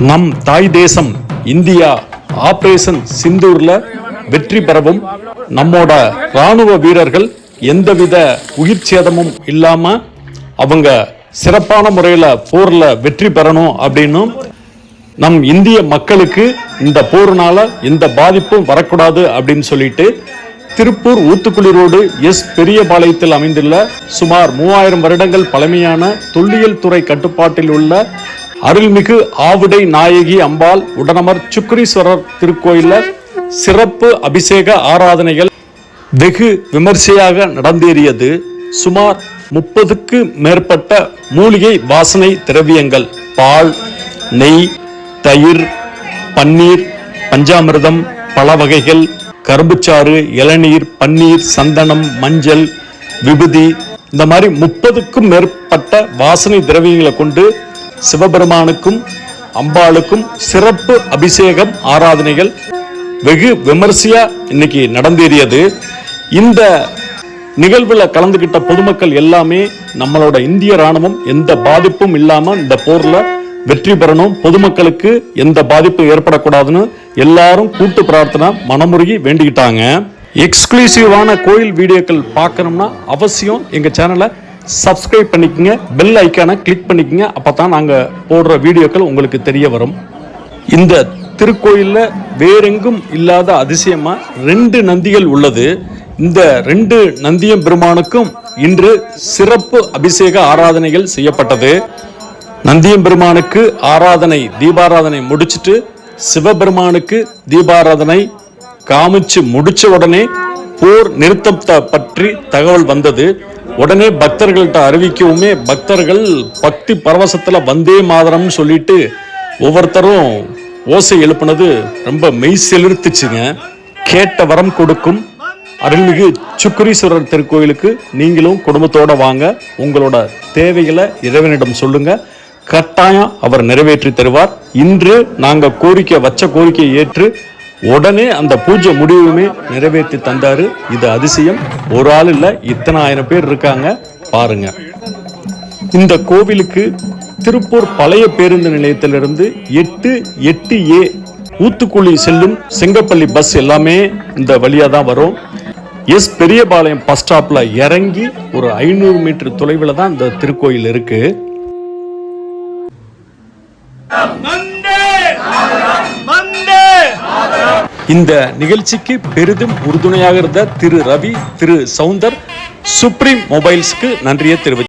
நம் தாய் தேசம் இந்தியா ஆபரேஷன் சிந்தூர்ல வெற்றி பெறவும் நம்மோட ராணுவ வீரர்கள் எந்தவித உயிர் சேதமும் இல்லாம அவங்க சிறப்பான முறையில் போர்ல வெற்றி பெறணும் அப்படின்னும் நம் இந்திய மக்களுக்கு இந்த போர்னால எந்த பாதிப்பும் வரக்கூடாது அப்படின்னு சொல்லிட்டு திருப்பூர் ஊத்துக்குளி ரோடு எஸ் பெரியபாளையத்தில் அமைந்துள்ள சுமார் மூவாயிரம் வருடங்கள் பழமையான தொல்லியல் துறை கட்டுப்பாட்டில் உள்ள அருள்மிகு ஆவுடை நாயகி அம்பாள் உடனமர் சுக்ரீஸ்வரர் திருக்கோயில சிறப்பு அபிஷேக ஆராதனைகள் வெகு விமர்சையாக நடந்தேறியது. சுமார் முப்பதுக்கு மேற்பட்ட மூலிகை வாசனை திரவியங்கள் பால் நெய் தயிர் பன்னீர் பஞ்சாமிர்தம் பல வகைகள் கரும்புச்சாறு இளநீர் பன்னீர் சந்தனம் மஞ்சள் விபூதி இந்த மாதிரி முப்பதுக்கும் மேற்பட்ட வாசனை திரவியங்களை கொண்டு சிவபெருமானுக்கும் அம்பாளுக்கும் சிறப்பு அபிஷேகம் ஆராதனைகள் வெகு விமர்சையா இன்னைக்கு நடந்தேறியது. இந்த நிகழ்வில் கலந்துகிட்ட பொதுமக்கள் எல்லாமே நம்மளோட இந்திய ராணுவம் எந்த பாதிப்பும் இல்லாம இந்த போர்ல வெற்றி பெறணும். பொதுமக்களுக்கு எந்த பாதிப்பும் ஏற்படக்கூடாதுன்னு எல்லாரும் கூட்டு பிரார்த்தனை மனமுருகி வேண்டிக்கிட்டாங்க. எக்ஸ்க்ளூசிவான கோயில் வீடியோக்கள் பார்க்கணும்னா அவசியம் எங்க சேனலை சப்ஸ்கிரைப் பண்ணிக்கங்க. பெல் ஐக்கானை கிளிக் பண்ணிக்கங்க. அப்பதான் நாங்கள் போடுற வீடியோக்கள் உங்களுக்கு தெரிய வரும். இந்த திருக்கோயிலில் வேறெங்கும் இல்லாத அதிசயமாக ரெண்டு நந்திகள் உள்ளது. இந்த ரெண்டு நந்தியம் பெருமானுக்கும் இன்று சிறப்பு அபிஷேக ஆராதனைகள் செய்யப்பட்டது. நந்தியம் பெருமானுக்கு ஆராதனை தீபாராதனை முடிச்சிட்டு சிவபெருமானுக்கு தீபாராதனை காமிச்சு முடிச்ச உடனே போர் நிறுத்தத்தை பற்றி தகவல் வந்தது. உடனே பக்தர்கள்ட்ட அறிவிக்கவுமே பக்தர்கள் பக்தி பரவசத்துல வந்தே மாதரம்னு சொல்லிட்டு ஒவ்வொருத்தரும் ஓசை எழுப்புனது ரொம்ப மெய் செலுத்துச்சுங்க. கேட்ட வரம் கொடுக்கும். அருள்மிகு சுக்கரீஸ்வரர் திருக்கோயிலுக்கு நீங்களும் குடும்பத்தோட வாங்க. உங்களோட தேவைகளை இறைவனிடம் சொல்லுங்க. கட்டாயம் அவர் நிறைவேற்றி தருவார். இன்று நாங்கள் கோரிக்கை வச்ச கோரிக்கையை ஏற்று உடனே அந்த பூஜை முடிவுமே நிறைவேற்றி தந்தாரு. இது அதிசயம். ஒரு ஆள் இல்லை இத்தனை ஆயிரம் பேர் இருக்காங்க. பாருங்க. இந்த கோவிலுக்கு திருப்பூர் பழைய பேருந்து நிலையத்திலிருந்து எட்டு எட்டு ஏ ஊத்துக்குழி செல்லும் செங்கப்பள்ளி பஸ் எல்லாமே இந்த வழியாக தான் வரும். எஸ் பெரியபாளையம் பஸ் ஸ்டாப்பில் இறங்கி ஒரு ஐநூறு மீட்டர் தொலைவில் தான் இந்த திருக்கோயில் இருக்குது இந்த நிகழ்ச்சிக்கு பெரிதும் உறுதுணையாக இருந்த திரு ரவி திரு சவுந்தர் சுப்ரீம் மொபைல்ஸ்க்கு நன்றியை தெரிவித்தார்